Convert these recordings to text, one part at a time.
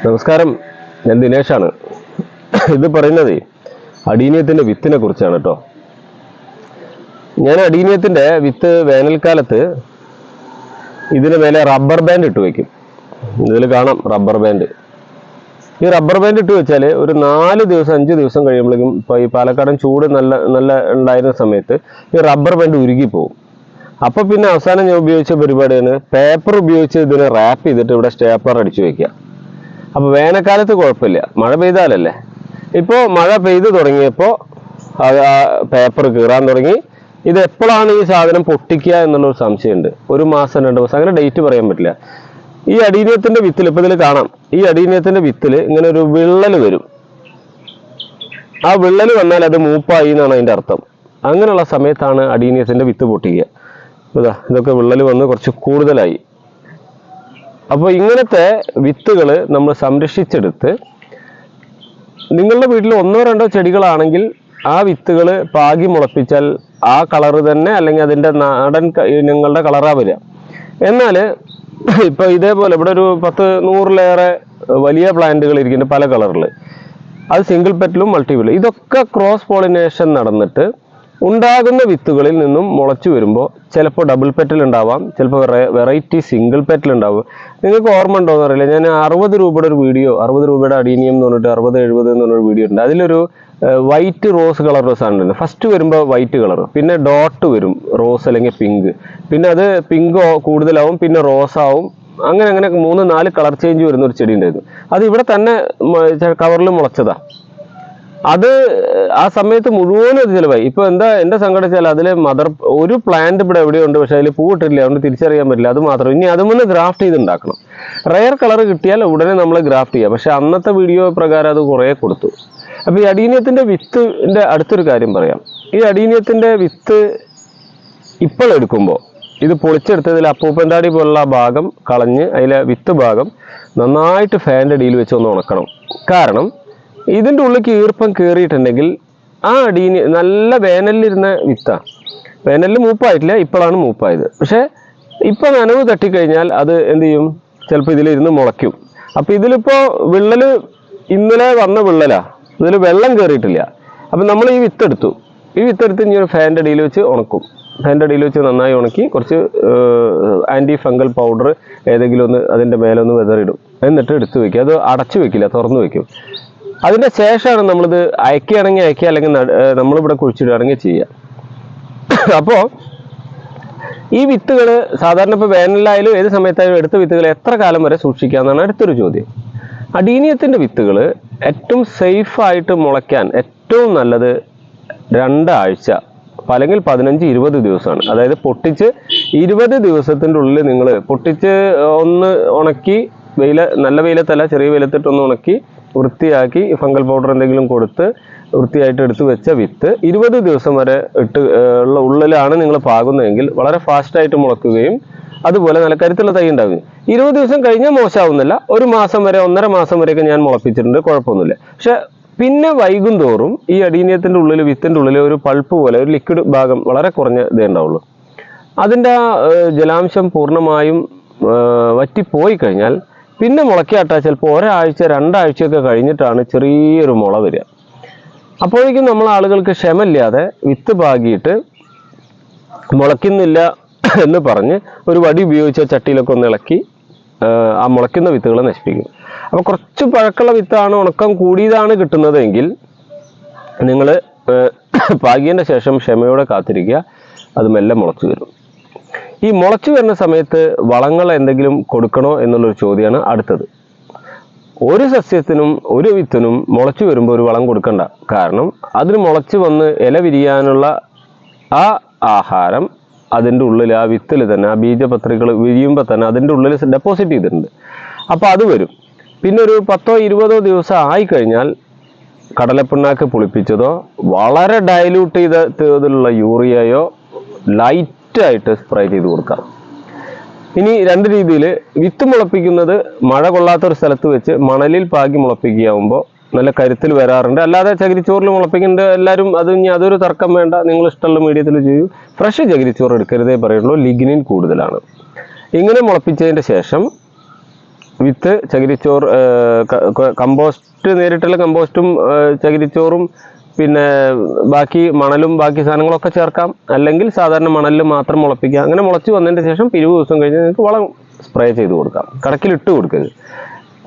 നമസ്കാരം. ഞാൻ ദിനേശാണ്. ഇത് പറയുന്നത് അടീനിയത്തിന്റെ വിത്തിനെ കുറിച്ചാണ് കേട്ടോ ഞാൻ അടീനിയത്തിന്റെ വിത്ത് വേനൽക്കാലത്ത് ഇതിന് മേലെ റബ്ബർ ബാൻഡ് ഇട്ട് വെക്കും. ഇതിൽ കാണാം റബ്ബർ ബാൻഡ് ഈ റബ്ബർ ബാൻഡ് ഇട്ട് വെച്ചാൽ ഒരു നാല് ദിവസം അഞ്ച് ദിവസം കഴിയുമ്പോഴേക്കും ഇപ്പോൾ ഈ പാലക്കാടൻ ചൂട് നല്ല നല്ല ഉണ്ടായിരുന്ന സമയത്ത് ഈ റബ്ബർ ബാൻഡ് ഉരുകി പോകും അപ്പൊ പിന്നെ അവസാനം ഞാൻ ഉപയോഗിച്ച പരിപാടിയാണ്. പേപ്പർ ഉപയോഗിച്ച് ഇതിനെ റാപ്പ് ചെയ്തിട്ട് ഇവിടെ സ്റ്റേപ്പർ അടിച്ചു വെക്കുക. അപ്പൊ വേനൽക്കാലത്ത് കുഴപ്പമില്ല. മഴ പെയ്താലല്ലേ? ഇപ്പോ മഴ പെയ്തു തുടങ്ങിയപ്പോ അത് ആ പേപ്പർ കീറാൻ തുടങ്ങി. ഇത് എപ്പോഴാണ് ഈ സാധനം പൊട്ടിക്കുക എന്നുള്ളൊരു സംശയമുണ്ട്. ഒരു മാസം രണ്ട് മാസം അങ്ങനെ ഡേറ്റ് പറയാൻ പറ്റില്ല. ഈ അടീനിയത്തിന്റെ വിത്തിൽ ഇപ്പൊ ഇതിൽ കാണാം. ഈ അടീനിയത്തിന്റെ വിത്തിൽ ഇങ്ങനെ ഒരു വിള്ളൽ വരും. ആ വിള്ളൽ വന്നാൽ അത് മൂപ്പായി എന്നാണ് അതിന്റെ അർത്ഥം. അങ്ങനെയുള്ള സമയത്താണ് അടീനിയത്തിന്റെ വിത്ത് പൊട്ടിക്കുക. ഇതാ ഇതൊക്കെ വിള്ളൽ വന്ന് കുറച്ച് കൂടുതലായി. അപ്പോൾ ഇങ്ങനത്തെ വിത്തുകൾ നമ്മൾ സംരക്ഷിച്ചെടുത്ത് നിങ്ങളുടെ വീട്ടിൽ ഒന്നോ രണ്ടോ ചെടികളാണെങ്കിൽ ആ വിത്തുകൾ പാകി മുളപ്പിച്ചാൽ ആ കളർ തന്നെ അല്ലെങ്കിൽ അതിന്റെ നാടൻ ഇനങ്ങളുടെ കളറാ വരിക. എന്നാൽ ഇപ്പൊ ഇതേപോലെ ഇവിടെ ഒരു പത്ത് നൂറിലേറെ വലിയ പ്ലാന്റുകൾ ഇരിക്കുന്നുണ്ട് പല കളറിൽ അത് സിംഗിൾ പെറ്റിലും മൾട്ടിപ്പിളും ഇതൊക്കെ ക്രോസ് പോളിനേഷൻ നടന്നിട്ട് ഉണ്ടാകുന്ന വിത്തുകളിൽ നിന്നും മുളച്ചു വരുമ്പോൾ ചിലപ്പോൾ ഡബിൾ പെറ്റൽ ഉണ്ടാവാം ചിലപ്പോൾ വെറൈറ്റി സിംഗിൾ പെറ്റൽ ഉണ്ടാവും. നിങ്ങൾക്ക് ഓർമ്മ ഉണ്ടോയെന്ന് അറിയില്ല. ഞാൻ അറുപത് രൂപയുടെ ഒരു വീഡിയോ അറുപത് രൂപയുടെ അടീനിയം എന്ന് പറഞ്ഞിട്ട് അറുപത് എഴുപത് എന്ന് പറഞ്ഞൊരു വീഡിയോ ഉണ്ട്. അതിലൊരു വൈറ്റ് റോസ് കളർ സാധനം ഉണ്ട് ഫസ്റ്റ് വരുമ്പോൾ വൈറ്റ് കളർ പിന്നെ ഡോട്ട് വരും റോസ് അല്ലെങ്കിൽ പിങ്ക് പിന്നെ അത് പിങ്ക് കൂടുതലാവും പിന്നെ റോസ് ആവും. അങ്ങനെ അങ്ങനെ മൂന്ന് നാല് കളർ ചേഞ്ച് വരുന്ന ഒരു ചെടി ഉണ്ടായിരുന്നു. അത് ഇവിടെ തന്നെ കവറിൽ മുളച്ചതാ. അത് ആ സമയത്ത് മുഴുവനും അത് ചിലവായി. ഇപ്പൊ എന്താ എന്റെ സങ്കടം വെച്ചാൽ മദർ ഒരു പ്ലാന്റ് ഇവിടെ എവിടെയുണ്ട് പക്ഷെ അതിൽ പൂവിട്ടില്ല അതുകൊണ്ട് തിരിച്ചറിയാൻ പറ്റില്ല. അത് മാത്രം. ഇനി അതുമൊന്ന് ഗ്രാഫ്റ്റ് ചെയ്ത് ഉണ്ടാക്കണം റയർ കളർ കിട്ടിയാൽ ഉടനെ നമ്മൾ ഗ്രാഫ്റ്റ് ചെയ്യാം. പക്ഷെ അന്നത്തെ വീഡിയോ പ്രകാരം അത് കുറേ കൊടുത്തു. അപ്പൊ ഈ അടീനിയത്തിന്റെ വിത്തിന്റെ അടുത്തൊരു കാര്യം പറയാം. ഈ അടീനിയത്തിന്റെ വിത്ത് ഇപ്പോൾ എടുക്കുമ്പോൾ ഇത് പൊളിച്ചെടുത്തതിൽ അപ്പൂപ്പന്താടി പോലുള്ള ഭാഗം കളഞ്ഞ് അതിലെ വിത്ത് ഭാഗം നന്നായിട്ട് ഫാന്റെ അടിയിൽ വെച്ച് ഒന്ന് ഉണക്കണം. കാരണം ഇതിന്റെ ഉള്ളിലേക്ക് ഈർപ്പം കയറിയിട്ടുണ്ടെങ്കിൽ ആ അടീന് നല്ല വേനലിലിരുന്ന വിത്താണ് വേനലിൽ മൂപ്പായിട്ടില്ല ഇപ്പോഴാണ് മൂപ്പായത്. പക്ഷേ ഇപ്പം നനവ് തട്ടിക്കഴിഞ്ഞാൽ അത് എന്ത് ചെയ്യും? ചിലപ്പോൾ ഇതിലിരുന്ന് മുളയ്ക്കും. അപ്പോൾ ഇതിലിപ്പോൾ വിള്ളൽ ഇന്നലെ വന്ന വിള്ളലാ. ഇതിൽ വെള്ളം കയറിയിട്ടില്ല അപ്പം നമ്മൾ ഈ വിത്തെടുത്തു. ഈ വിത്തെടുത്ത് ഇനി ഒരു ഫാന്റെ അടിയിൽ വെച്ച് ഉണക്കും. ഫാന്റെ അടിയിൽ വെച്ച് നന്നായി ഉണക്കി കുറച്ച് ആന്റി ഫംഗൽ പൗഡർ ഏതെങ്കിലും ഒന്ന് അതിന്റെ മേലൊന്ന് വെതറിടും. എന്നിട്ട് എടുത്ത് വെക്കുക അത് അടച്ചു വെക്കില്ല തുറന്നു വെക്കും. അതിന്റെ ശേഷമാണ് നമ്മളിത് അയക്കുകയാണെങ്കിൽ അയക്കുക അല്ലെങ്കിൽ നമ്മളിവിടെ കുഴിച്ചിടുകയാണെങ്കിൽ ചെയ്യുക. അപ്പോൾ ഈ വിത്തുകൾ സാധാരണ ഇപ്പോൾ വേനലിലായാലും ഏത് സമയത്തായാലും എടുത്ത വിത്തുകൾ എത്ര കാലം വരെ സൂക്ഷിക്കുക എന്നാണ് അടുത്തൊരു ചോദ്യം. അടീനിയത്തിന്റെ വിത്തുകൾ ഏറ്റവും സേഫായിട്ട് മുളയ്ക്കാൻ ഏറ്റവും നല്ലത് രണ്ടാഴ്ച അല്ലെങ്കിൽ പതിനഞ്ച് ഇരുപത് ദിവസമാണ്. അതായത് പൊട്ടിച്ച് ഇരുപത് ദിവസത്തിന്റെ ഉള്ളിൽ നിങ്ങൾ പൊട്ടിച്ച് ഒന്ന് ഉണക്കി വെയില നല്ല വെയിലത്തല്ല ചെറിയ വെയിലത്തിട്ടൊന്ന് ഉണക്കി വൃത്തിയാക്കി ഫംഗൽ പൗഡർ എന്തെങ്കിലും കൊടുത്ത് വൃത്തിയായിട്ട് എടുത്തു വെച്ച വിത്ത് ഇരുപത് ദിവസം വരെ ഇട്ട് ഉള്ള ഉള്ളിലാണ് നിങ്ങൾ പാകുന്നതെങ്കിൽ വളരെ ഫാസ്റ്റായിട്ട് മുളക്കുകയും അതുപോലെ നല്ല കരുത്തുള്ള തൈ ഉണ്ടാകും. ഇരുപത് ദിവസം കഴിഞ്ഞാൽ മോശമാവുന്നില്ല. ഒരു മാസം വരെ ഒന്നര മാസം വരെയൊക്കെ ഞാൻ മുളപ്പിച്ചിട്ടുണ്ട്. കുഴപ്പമൊന്നുമില്ല. പക്ഷെ പിന്നെ വൈകും തോറും ഈ അടീനിയത്തിന്റെ ഉള്ളിൽ വിത്തിന്റെ ഉള്ളിൽ ഒരു പൾപ്പ് പോലെ ഒരു ലിക്വിഡ് ഭാഗം വളരെ കുറഞ്ഞ ഇതേ ഉണ്ടാവുള്ളൂ. അതിന്റെ ജലാംശം പൂർണമായും വറ്റിപ്പോയി കഴിഞ്ഞാൽ പിന്നെ മുളയ്ക്കാട്ട. ചിലപ്പോൾ ഒരാഴ്ച രണ്ടാഴ്ചയൊക്കെ കഴിഞ്ഞിട്ടാണ് ചെറിയൊരു മുള വരിക. അപ്പോഴേക്കും നമ്മൾ ആളുകൾക്ക് ക്ഷമയില്ലാതെ വിത്ത് പാകിയിട്ട് മുളയ്ക്കുന്നില്ല എന്ന് പറഞ്ഞ് ഒരു വടി ഉപയോഗിച്ച ചട്ടിയിലൊക്കെ ഒന്ന് ഇളക്കി ആ, മുളയ്ക്കുന്ന വിത്തുകളെ നശിപ്പിക്കും. അപ്പോൾ കുറച്ച് പഴക്കമുള്ള വിത്താണ് ഉണക്കം കൂടിയതാണ് കിട്ടുന്നതെങ്കിൽ നിങ്ങൾ പാകിയതിന്റെ ശേഷം ക്ഷമയോടെ കാത്തിരിക്കുക. അത് മെല്ലെ മുളച്ചു വരും ഈ മുളച്ചു വരുന്ന സമയത്ത് വളങ്ങൾ എന്തെങ്കിലും കൊടുക്കണോ എന്നുള്ളൊരു ചോദ്യമാണ് അടുത്തത്. ഒരു സസ്യത്തിനും ഒരു വിത്തിനും മുളച്ചു വരുമ്പോൾ ഒരു വളം കൊടുക്കണ്ട. കാരണം അതിന് മുളച്ചു വന്ന് ഇല വിരിയാനുള്ള ആ ആഹാരം അതിന്റെ ഉള്ളിൽ ആ വിത്തിൽ തന്നെ ആ ബീജപത്രികൾ വിരിയുമ്പോൾ തന്നെ അതിന്റെ ഉള്ളിൽ ഡെപ്പോസിറ്റ് ചെയ്തിട്ടുണ്ട്. അപ്പോൾ അത് വരും. പിന്നെ ഒരു പത്തോ ഇരുപതോ ദിവസം ആയിക്കഴിഞ്ഞാൽ കടലപ്പിണ്ണാക്ക് പുളിപ്പിച്ചതോ വളരെ ഡയലൂട്ട് ചെയ്ത യൂറിയയോ യൂറിയയോ ലൈറ്റായിട്ട് സ്പ്രേ ചെയ്ത് കൊടുക്കാം. ഇനി രണ്ട് രീതിയിൽ വിത്ത് മുളപ്പിക്കുന്നത് മഴ കൊള്ളാത്ത ഒരു സ്ഥലത്ത് വെച്ച് മണലിൽ പാകി മുളപ്പിക്കുകയാകുമ്പോൾ നല്ല കരുത്തിൽ വരാറുണ്ട്. അല്ലാതെ ചകിരിച്ചോറിൽ മുളപ്പിക്കുന്നുണ്ട് എല്ലാവരും അത് ഇനി അതൊരു തർക്കം വേണ്ട. നിങ്ങൾ ഇഷ്ടമുള്ള മീഡിയത്തിൽ ചെയ്യൂ. ഫ്രഷ് ചകിരിച്ചോറ് എടുക്കരുതേ പറയുള്ളൂ ലിഗ്നിൻ കൂടുതലാണ്. ഇങ്ങനെ മുളപ്പിച്ചതിന്റെ ശേഷം വിത്ത് ചകിരിച്ചോറ് കമ്പോസ്റ്റ് നേരിട്ടുള്ള കമ്പോസ്റ്റും ചകിരിച്ചോറും പിന്നെ ബാക്കി മണലും ബാക്കി സാധനങ്ങളൊക്കെ ചേർക്കാം. അല്ലെങ്കിൽ സാധാരണ മണലിൽ മാത്രം മുളപ്പിക്കാം അങ്ങനെ മുളച്ച് വന്നതിന് ശേഷം ഇരുപത് ദിവസം കഴിഞ്ഞ് നിങ്ങൾക്ക് വളം സ്പ്രേ ചെയ്ത് കൊടുക്കാം. കടക്കിലിട്ട് കൊടുക്കരുത്.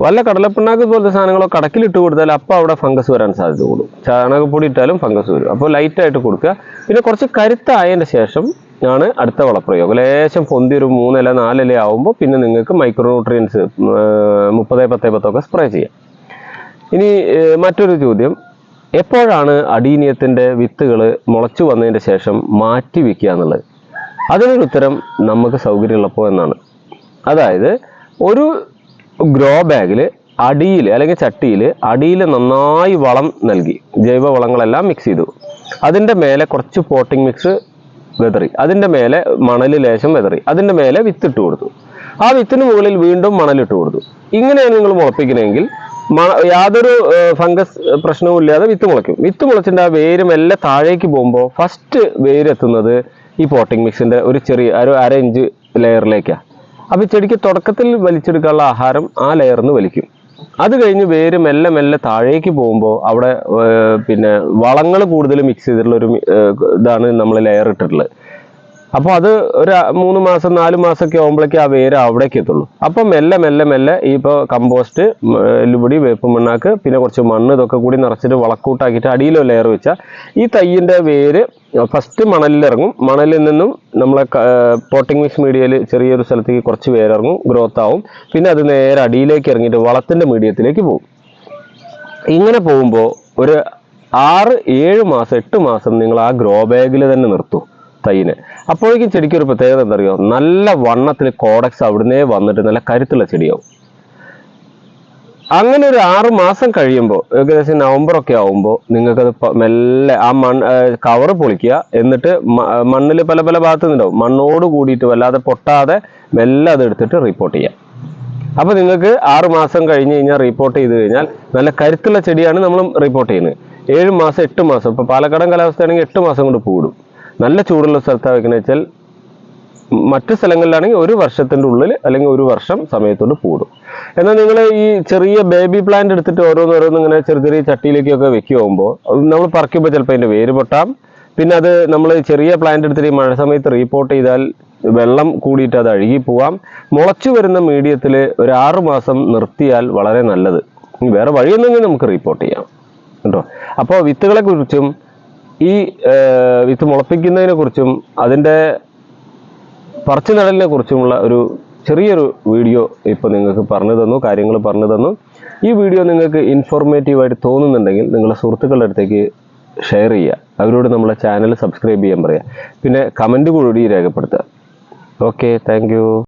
വല്ല കടലപ്പിണ്ണാക്ക് പോലത്തെ സാധനങ്ങളോ കടക്കിലിട്ട് കൊടുത്താൽ അപ്പോൾ അവിടെ ഫംഗസ് വരാൻ സാധ്യത കൂടും. ചാണകപ്പൊടി ഇട്ടാലും ഫംഗസ് വരും. അപ്പോൾ ലൈറ്റായിട്ട് കൊടുക്കുക. പിന്നെ കുറച്ച് കരുത്തായതിന്റെ ശേഷം ഞാൻ അടുത്ത വളപ്രയോഗം. ലേശം പൊന്തി ഒരു മൂന്നില നാലില ആവുമ്പോൾ പിന്നെ നിങ്ങൾക്ക് മൈക്രോ ന്യൂട്രിയൻസ് മുപ്പത് പത്ത് പത്തൊക്കെ സ്പ്രേ ചെയ്യാം. ഇനി മറ്റൊരു ചോദ്യം. എപ്പോഴാണ് അടീനിയത്തിന്റെ വിത്തുകൾ മുളച്ചു വന്നതിന് ശേഷം മാറ്റി വയ്ക്കുക എന്നുള്ളത്? അതിനൊരു ഉത്തരം നമുക്ക് സൗകര്യമുള്ളപ്പോൾ എന്നാണ്. അതായത് ഒരു ഗ്രോ ബാഗിൽ അടിയിൽ അല്ലെങ്കിൽ ചട്ടിയിൽ അടിയിൽ നന്നായി വളം നൽകി ജൈവ വളങ്ങളെല്ലാം മിക്സ് ചെയ്തു. അതിന്റെ മേലെ കുറച്ച് പോട്ടിംഗ് മിക്സ് വെതറി അതിന്റെ മേലെ മണൽ ലേശം വെതറി അതിന്റെ മേലെ വിത്തിട്ട് കൊടുത്തു. ആ വിത്തിന് മുകളിൽ വീണ്ടും മണലിട്ട് കൊടുത്തു. ഇങ്ങനെയാണ് നിങ്ങൾ മുളപ്പിക്കണമെങ്കിൽ യാതൊരു ഫംഗസ് പ്രശ്നവും ഇല്ലാതെ വിത്ത് മുളയ്ക്കും. വിത്ത് മുളച്ചിട്ട് ആ വേര് മെല്ലെ താഴേക്ക് പോകുമ്പോൾ ഫസ്റ്റ് വേര് എത്തുന്നത് ഈ പോട്ടിംഗ് മിക്സിന്റെ ഒരു ചെറിയ ഒരു അര ഇഞ്ച് ലെയറിലേക്കാണ് അപ്പോൾ ചെടിക്ക് തുടക്കത്തിൽ വലിച്ചെടുക്കാനുള്ള ആഹാരം ആ ലെയറിൽ നിന്ന് വലിക്കും. അത് കഴിഞ്ഞ് വേര് മെല്ലെ മെല്ലെ താഴേക്ക് പോകുമ്പോൾ അവിടെ പിന്നെ വളങ്ങൾ കൂടുതൽ മിക്സ് ചെയ്തിട്ടുള്ള ഒരു ഇതാണ് നമ്മൾ ലെയർ ഇട്ടിട്ടുള്ളത് അപ്പോൾ അത് ഒരു മൂന്ന് മാസം നാല് മാസമൊക്കെ ആകുമ്പോഴേക്കും ആ വേര് അവിടേക്ക് എത്തുള്ളൂ. അപ്പം മെല്ലെ മെല്ലെ മെല്ലെ ഈ ഇപ്പോൾ കമ്പോസ്റ്റ് എല്ലുപൊടി വേപ്പ് മണ്ണാക്ക് പിന്നെ കുറച്ച് മണ്ണ് ഇതൊക്കെ കൂടി നിറച്ചിട്ട് വളക്കൂട്ടാക്കിയിട്ട് അടിയിലോ ലെയർ വെച്ചാൽ ഈ തയ്യിന്റെ വേര് ഫസ്റ്റ് മണലിലിറങ്ങും മണലിൽ നിന്നും നമ്മളെ പോട്ടിംഗ് മിക്സ് മീഡിയയിൽ ചെറിയൊരു സ്ഥലത്തേക്ക് കുറച്ച് വേരിറങ്ങും ഗ്രോത്ത് ആവും. പിന്നെ അത് നേരെ അടിയിലേക്ക് ഇറങ്ങിയിട്ട് വളത്തിന്റെ മീഡിയത്തിലേക്ക് പോകും. ഇങ്ങനെ പോകുമ്പോൾ ഒരു ആറ് ഏഴ് മാസം എട്ട് മാസം നിങ്ങൾ ആ ഗ്രോ ബാഗിൽ തന്നെ നിർത്തൂ. തൈനെ അപ്പോഴേക്കും ചെടിക്ക് ഒരു പ്രത്യേകത എന്താ നല്ല വണ്ണത്തിൽ കോഡക്സ് അവിടുന്നേ വന്നിട്ട് നല്ല കരുത്തുള്ള ചെടിയാവും. അങ്ങനെ ഒരു ആറ് മാസം കഴിയുമ്പോൾ ഏകദേശം നവംബർ ഒക്കെ ആവുമ്പോൾ നിങ്ങൾക്കത് മെല്ലെ ആ മണ്ണ് കവർ പൊളിക്കുക. എന്നിട്ട് മണ്ണിൽ പല പല ഭാഗത്തു നിന്നുണ്ടാവും മണ്ണോട് കൂടിയിട്ട് വല്ലാതെ പൊട്ടാതെ മെല്ലെ അത് എടുത്തിട്ട് റിപ്പോർട്ട് ചെയ്യാം. അപ്പൊ നിങ്ങൾക്ക് ആറു മാസം കഴിഞ്ഞ് കഴിഞ്ഞാൽ റിപ്പോർട്ട് ചെയ്ത് കഴിഞ്ഞാൽ നല്ല കരുത്തുള്ള ചെടിയാണ് നമ്മൾ റിപ്പോർട്ട് ചെയ്യുന്നത്. ഏഴ് മാസം എട്ട് മാസം. ഇപ്പൊ പാലക്കാടൻ കാലാവസ്ഥയാണെങ്കിൽ എട്ട് മാസം കൊണ്ട് പൂടും നല്ല ചൂടുള്ള സ്ഥലത്താണ് വെക്കുന്നത് വെച്ചാൽ മറ്റ് സ്ഥലങ്ങളിലാണെങ്കിൽ ഒരു വർഷത്തിന്റെ ഉള്ളിൽ അല്ലെങ്കിൽ ഒരു വർഷം സമയത്തോട് പൂടും എന്നാൽ നിങ്ങൾ ഈ ചെറിയ ബേബി പ്ലാന്റ് എടുത്തിട്ട് ഓരോന്നോരോന്ന് ഓരോന്ന് ഇങ്ങനെ ചെറിയ ചെറിയ ചട്ടിയിലേക്കൊക്കെ വെക്കുമ്പോൾ നമ്മൾ പറിക്കുമ്പോൾ ചിലപ്പോൾ അതിന്റെ വേര് പൊട്ടാം. പിന്നെ അത് നമ്മൾ ചെറിയ പ്ലാന്റ് എടുത്തിട്ട് ഈ മഴ സമയത്ത് റീപോർട്ട് ചെയ്താൽ വെള്ളം കൂടിയിട്ട് അത് അഴുകി പോവാം. മുളച്ചു വരുന്ന മീഡിയത്തിൽ ഒരു ആറു മാസം നിർത്തിയാൽ വളരെ നല്ലത്. വേറെ വഴിയൊന്നെങ്കിൽ നമുക്ക് റീപോർട്ട് ചെയ്യാം. കേട്ടോ? അപ്പോൾ വിത്തുകളെ കുറിച്ചും ഈ വിത്ത് മുളപ്പിക്കുന്നതിനെ കുറിച്ചും അതിന്റെ പറിച്ചു നടലിനെ കുറിച്ചുമുള്ള ഒരു ചെറിയൊരു വീഡിയോ ഇപ്പോൾ നിങ്ങൾക്ക് പറഞ്ഞു തന്നു കാര്യങ്ങൾ പറഞ്ഞു തന്നു. ഈ വീഡിയോ നിങ്ങൾക്ക് ഇൻഫോർമേറ്റീവായിട്ട് തോന്നുന്നുണ്ടെങ്കിൽ നിങ്ങളുടെ സുഹൃത്തുക്കളുടെ അടുത്തേക്ക് ഷെയർ ചെയ്യുക. അവരോട് നമ്മളെ ചാനൽ സബ്സ്ക്രൈബ് ചെയ്യാൻ പറയുക പിന്നെ കമന്റ് കൂടി രേഖപ്പെടുത്തുക. Okay thank